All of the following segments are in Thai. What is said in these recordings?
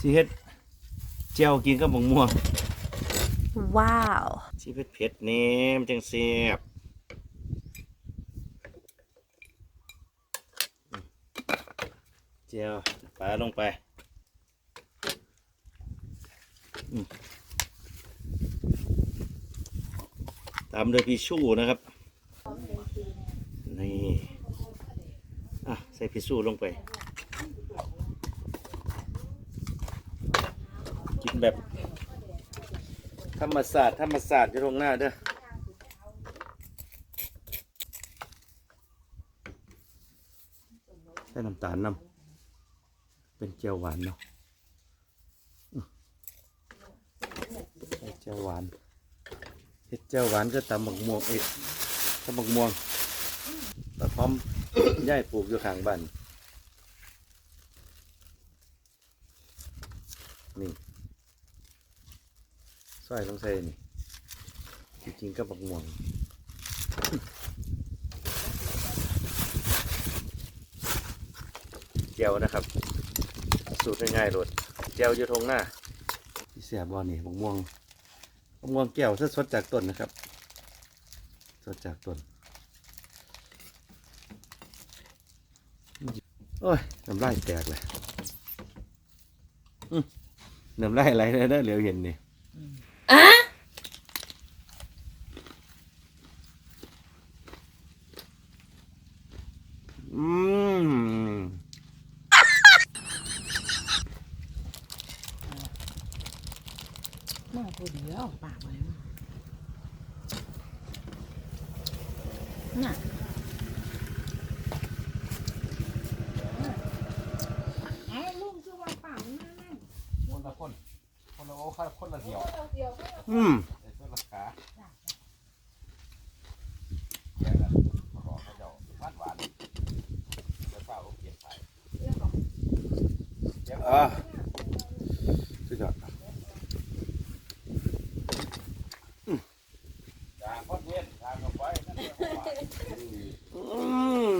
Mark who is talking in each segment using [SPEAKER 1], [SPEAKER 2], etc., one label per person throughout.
[SPEAKER 1] สิเฮ็ดเจียวกินกับบักม่วง
[SPEAKER 2] ว้าว
[SPEAKER 1] สิเผ็ดเผ็ดๆนี่มันจังแซ่บอืมเจียวปลาลงไปอืมตามด้วยพี่ชู่นะครับ นี่ อะ ใส่พี่ชู่ลงไป กิน แบบ ธรรมศาสตร์ธรรมศาสตร์จะลงหน้าเด้อใส่น้ำตาลน้ำเป็นเจียวหวานเนาะใส่เจียวหวานเฮ็ดเจียวหวานก็ตำบักม่วงเอ๊ะตำบักม่วงตะพร้อมย่ายปลูกอยู่ข้างบ้านนี่ ซอยลงใส่นี่จริงๆก็บักม่วงเจียวนะครับ สูตรง่ายๆโดเจียวอยู่ทงหน้าที่เสียบอลนี่บักม่วงบักม่วงแก้วสดจากต้นนะครับสดจากต้นโอ้ยน้ำลายแตกเลยน้ำลายไหลเลยนะเหลียวเห็นนี่ อืม
[SPEAKER 3] มาตัวเดียวปากเลยน่ะไอ้ลุงคือว่าปามันนั่น
[SPEAKER 4] คนละคนคนละโอ้ค่าคนละเดียว
[SPEAKER 1] อืม
[SPEAKER 4] แต่ตัวละขาแกงละมาบอกเขาเจ้าหวานหวานแล้วเปล่าเปลี่ยนไปเดี๋ยว
[SPEAKER 1] อ่าสุดยอด
[SPEAKER 4] จางคนเวียนจางกับไว้นั่นเองว่า
[SPEAKER 1] อืม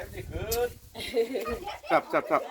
[SPEAKER 4] มันได้ไม่ได้คืน
[SPEAKER 1] จับจับจับ